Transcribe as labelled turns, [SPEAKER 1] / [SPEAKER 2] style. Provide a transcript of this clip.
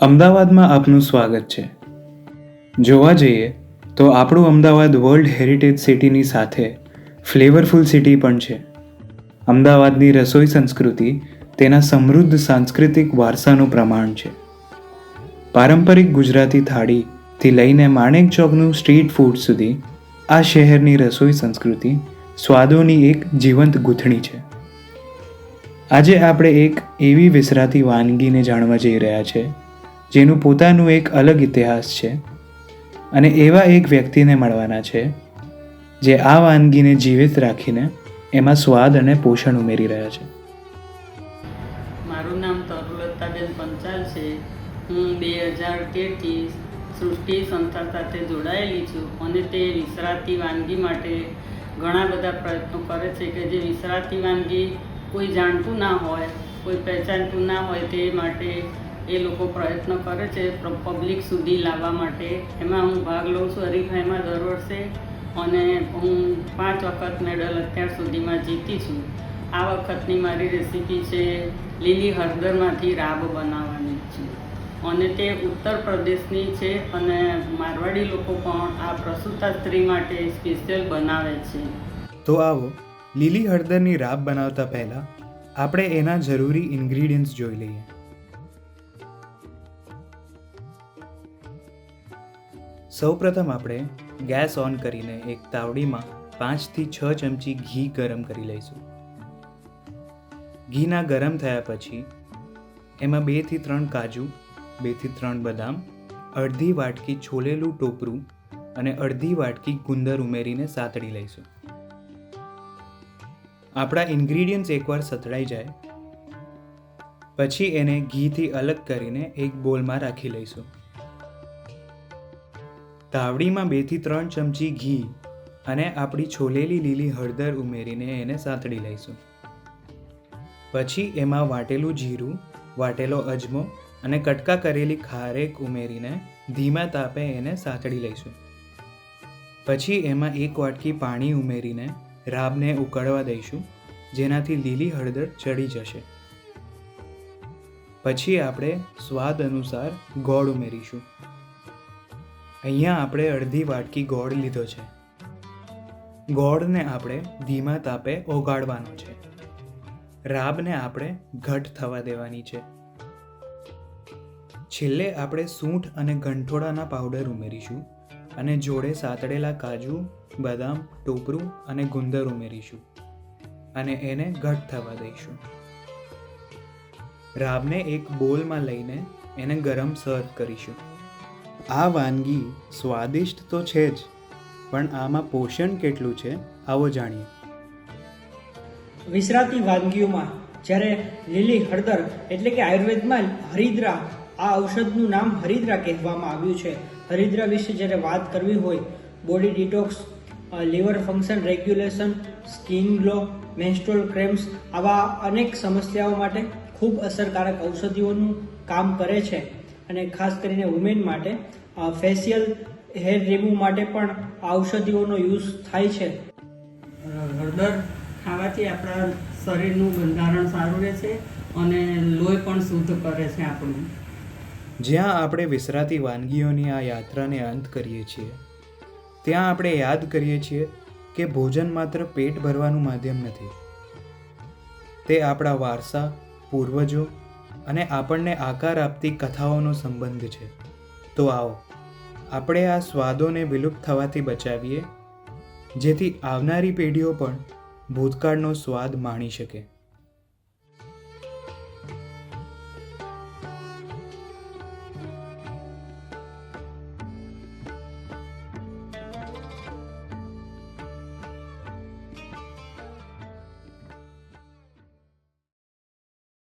[SPEAKER 1] અમદાવાદમાં આપનું સ્વાગત છે. જોવા જઈએ, તો આપણું અમદાવાદ વર્લ્ડ હેરિટેજ સિટીની સાથે ફ્લેવરફુલ સિટી પણ છે. અમદાવાદની રસોઈ સંસ્કૃતિ તેના સમૃદ્ધ સાંસ્કૃતિક વારસાનું પ્રમાણ છે. પારંપરિક ગુજરાતી થાળીથી લઈને માણેક ચોકનું સ્ટ્રીટ ફૂડ સુધી આ શહેરની રસોઈ સંસ્કૃતિ સ્વાદોની એક જીવંત ગૂંથણી છે. આજે આપણે એક એવી વિસરાતી વાનગીને જાણવા જઈ રહ્યા છે જેનું પોતાનું એક અલગ ઇતિહાસ છે અને એવા એક વ્યક્તિને મળવાના છે, જે આ વાનગીને જીવિત રાખીને એમાં સ્વાદ અને પોષણ ઉમેરી રહ્યા છે.
[SPEAKER 2] મારું નામ તરુલતાબેન પંચાલ છે. હું બે હજાર તેરથી સૃષ્ટિ સંસ્થા સાથે જોડાયેલી છું અને તે વિસરાતી વાનગી માટે ઘણા બધા પ્રયત્નો કરે છે કે જે વિસરાતી વાનગી કોઈ જાણતું ના હોય, કોઈ પહેચાનતું ના હોય તે માટે એ લોકો પ્રયત્ન કરે છે પબ્લિક સુધી લાવવા માટે. એમાં હું ભાગ લઉં છું હરીફાઈમાં દર વર્ષે અને હું પાંચ વખત મેડલ અત્યાર સુધીમાં જીતી છું. આ વખતની મારી રેસીપી છે લીલી હળદરમાંથી રાબ બનાવવાની છે. અને તે ઉત્તર પ્રદેશની છે અને મારવાડી લોકો પણ આ પ્રસૂતા સ્ત્રી માટે સ્પેશિયલ બનાવે છે.
[SPEAKER 1] તો આવો, લીલી હળદરની રાબ બનાવતા પહેલાં આપણે એના જરૂરી ઇન્ગ્રીડિયન્ટ્સ જોઈ લઈએ. સૌપ્રથમ આપણે ગેસ ઓન કરીને એક તાવડીમાં પાંચથી છ ચમચી ઘી ગરમ કરી લઈશું. ઘીના ગરમ થયા પછી એમાં બેથી ત્રણ કાજુ, બેથી ત્રણ બદામ, અડધી વાટકી છોલેલું ટોપરું અને અડધી વાટકી ગુંદર ઉમેરીને સાતળી લઈશું. આપણા ઇન્ગ્રીડિયન્ટ્સ એકવાર સતળાઈ જાય. પછી એને ઘીથી અલગ કરીને એક બોલમાં રાખી લઈશું. તાવડીમાં બેથી ત્રણ ચમચી ઘી અને આપણી છોલેલી લીલી હળદર ઉમેરીને એને સાંતળી લઈશું. પછી એમાં વાટેલું જીરું, વાટેલો અજમો અને કટકા કરેલી ખારેક ઉમેરીને ધીમા તાપે એને સાંતળી લઈશું. પછી એમાં એક વાટકી પાણી ઉમેરીને રાબને ઉકળવા દઈશું, જેનાથી લીલી હળદર ચડી જશે. પછી આપણે સ્વાદ અનુસાર ગોળ ઉમેરીશું. અહીંયા આપણે અડધી વાટકી ગોળ લીધો છે. ગોળને આપણે ધીમા તાપે ઓગાળવાનો છે. રાબને આપણે ઘટ થવા દેવાની છે. છેલ્લે આપણે સૂંઠ અને ગંઠોડાના પાવડર ઉમેરીશું અને જોડે સાતળેલા કાજુ, બદામ, ટોપરું અને ગુંદર ઉમેરીશું અને એને ઘટ થવા દઈશું. રાબને એક બોલમાં લઈને એને ગરમ સર્વ કરીશું. આ વાનગી સ્વાદિષ્ટ તો છે જ, પણ આમાં પોષણ કેટલું છે, આવો જાણીએ.
[SPEAKER 3] વિસરાતી વાનગીઓમાં જ્યારે લીલી હળદર એટલે કે આયુર્વેદમાં હરિદ્રા, આ ઔષધનું નામ હરિદ્રા કહેવામાં આવ્યું છે. હરિદ્રા વિશે જ્યારે વાત કરવી હોય, body detox liver function regulation, skin glow menstrual cramps, આવા અનેક સમસ્યાઓ માટે ખૂબ અસરકારક ઔષધિઓનું કામ કરે છે. અને ખાસ કરીને વુમેન માટે ફેશિયલ હેર રિમૂવ માટે પણ ઔષધિઓનો યુઝ થાય છે.
[SPEAKER 2] હળદર ખાવાથી આપણા શરીરનું બંધારણ સારું રહે છે અને લોહી પણ શુદ્ધ કરે છે આપણું.
[SPEAKER 1] જ્યાં આપણે વિસરાતી વાનગીઓની આ યાત્રાને અંત કરીએ છીએ ત્યાં આપણે યાદ કરીએ છીએ કે ભોજન માત્ર પેટ ભરવાનું માધ્યમ નથી. તે આપણા વારસા પૂર્વજો અને આપણને આકાર આપતી કથાઓનો સંબંધ છે. તો આવો, આપણે આ સ્વાદોને વિલુપ્ત થવાથી બચાવીએ, જેથી આવનારી પેઢીઓ પણ ભૂતકાળનો સ્વાદ માણી શકે.